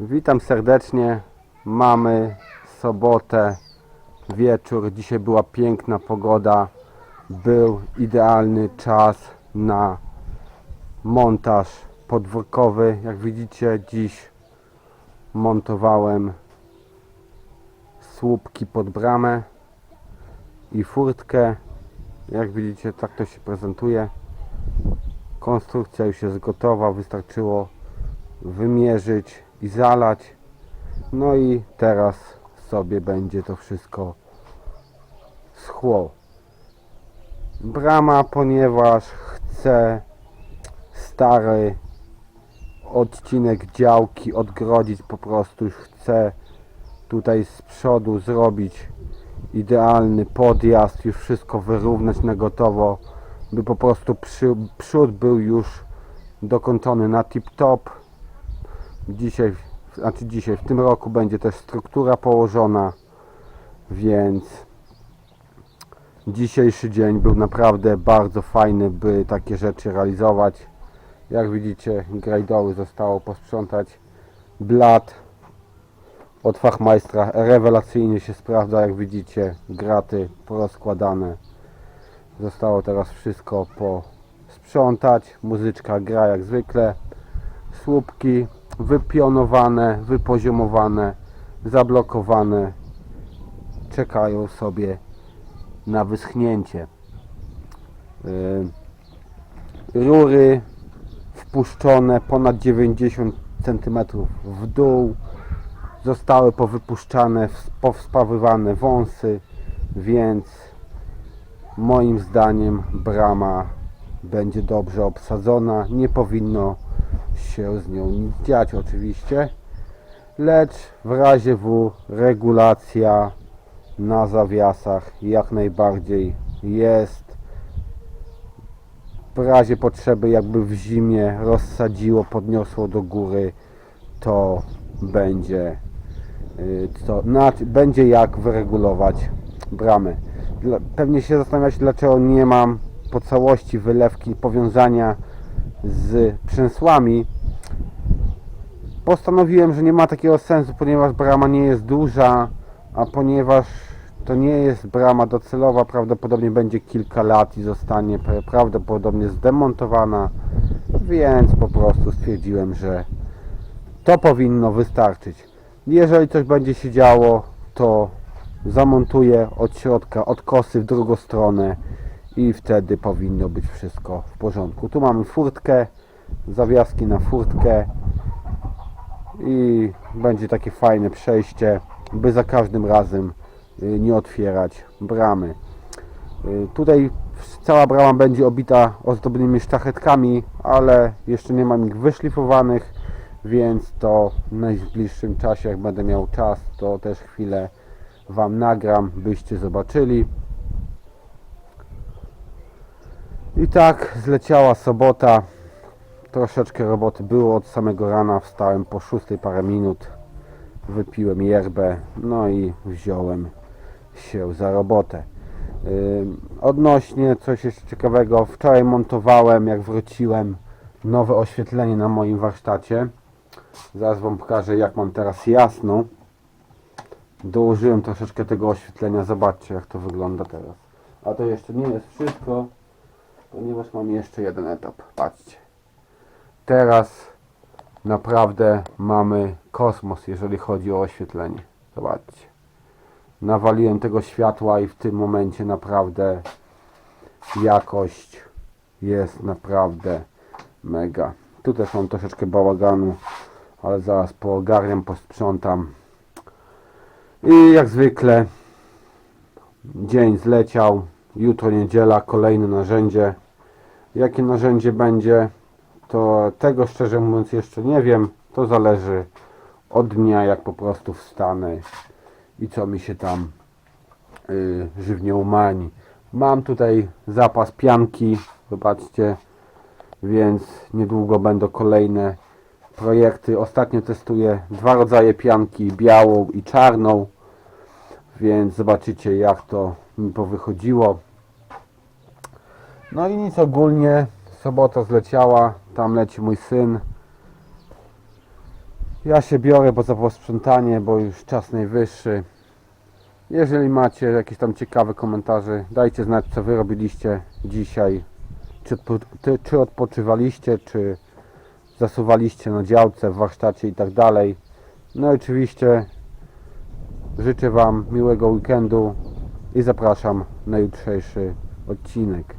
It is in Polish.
Witam serdecznie. Mamy sobotę, wieczór. Dzisiaj była piękna pogoda. Był idealny czas na montaż podwórkowy. Jak widzicie, dziś montowałem słupki pod bramę i furtkę. Jak widzicie, tak to się prezentuje. Konstrukcja już jest gotowa, wystarczyło wymierzyć i zalać. No i teraz sobie będzie to wszystko schło. Brama, ponieważ chcę stary odcinek działki odgrodzić, po prostu chcę tutaj z przodu zrobić idealny podjazd, już wszystko wyrównać na gotowo, by po prostu przy, przód był już dokończony na tip top. Dzisiaj, znaczy dzisiaj, w tym roku będzie też struktura położona, więc dzisiejszy dzień był naprawdę bardzo fajny, by takie rzeczy realizować. Jak widzicie, grajdoły zostało posprzątać. Blat od fachmajstra rewelacyjnie się sprawdza, jak widzicie, graty porozkładane. Zostało teraz wszystko posprzątać. Muzyczka gra jak zwykle. Słupki wypionowane, wypoziomowane, zablokowane. Czekają sobie na wyschnięcie. Yy, Rury wpuszczone ponad 90 cm w dół. Zostały powypuszczane, ws- powspawywane wąsy, więc moim zdaniem brama będzie dobrze obsadzona. Nie powinno się z nią nic dziać oczywiście, lecz w razie W regulacja na zawiasach jak najbardziej jest. W razie potrzeby jakby w zimie rozsadziło, podniosło do góry, to będzie y, to, na, będzie jak wyregulować bramy. Pewnie się zastanawiać dlaczego nie mam po całości wylewki powiązania z przęsłami. Postanowiłem, że nie ma takiego sensu, ponieważ brama nie jest duża, a ponieważ to nie jest brama docelowa, prawdopodobnie będzie kilka lat i zostanie pra- prawdopodobnie zdemontowana, więc po prostu stwierdziłem, że to powinno wystarczyć. Jeżeli coś będzie się działo, to zamontuję od środka, od kosy w drugą stronę i wtedy powinno być wszystko w porządku. Tu mamy furtkę, zawiaski na furtkę i będzie takie fajne przejście, by za każdym razem y, nie otwierać bramy. Y, Tutaj cała brama będzie obita ozdobnymi sztachetkami, ale jeszcze nie mam ich wyszlifowanych, więc to w najbliższym czasie, jak będę miał czas, to też chwilę Wam nagram, byście zobaczyli. I tak zleciała sobota. Troszeczkę roboty było od samego rana. Wstałem po 6 parę minut. Wypiłem yerbę. No i wziąłem się za robotę. Odnośnie coś jeszcze ciekawego. Wczoraj montowałem, jak wróciłem, nowe oświetlenie na moim warsztacie. Zaraz Wam pokażę, jak mam teraz jasną. Dołożyłem troszeczkę tego oświetlenia. Zobaczcie, jak to wygląda teraz. A to jeszcze nie jest wszystko, ponieważ mam jeszcze jeden etap. Patrzcie. Teraz naprawdę mamy kosmos, jeżeli chodzi o oświetlenie. Zobaczcie. Nawaliłem tego światła i w tym momencie naprawdę jakość jest naprawdę mega. Tu też mam troszeczkę bałaganu, ale zaraz poogarniam, posprzątam. I jak zwykle dzień zleciał. Jutro niedziela, kolejne narzędzie. Jakie narzędzie będzie, to tego szczerze mówiąc jeszcze nie wiem. To zależy od dnia, jak po prostu wstanę i co mi się tam yy, żywnie umani. Mam tutaj zapas pianki, zobaczcie, więc niedługo będą kolejne projekty. Ostatnio testuję dwa rodzaje pianki, białą i czarną, więc zobaczycie jak to mi powychodziło. No i nic ogólnie, sobota zleciała, tam leci mój syn. Ja się biorę, bo za posprzątanie, bo już czas najwyższy. Jeżeli macie jakieś tam ciekawe komentarze, dajcie znać co wy robiliście dzisiaj. Czy, czy odpoczywaliście, czy zasuwaliście na działce, w warsztacie i tak dalej. No i oczywiście życzę Wam miłego weekendu i zapraszam na jutrzejszy odcinek.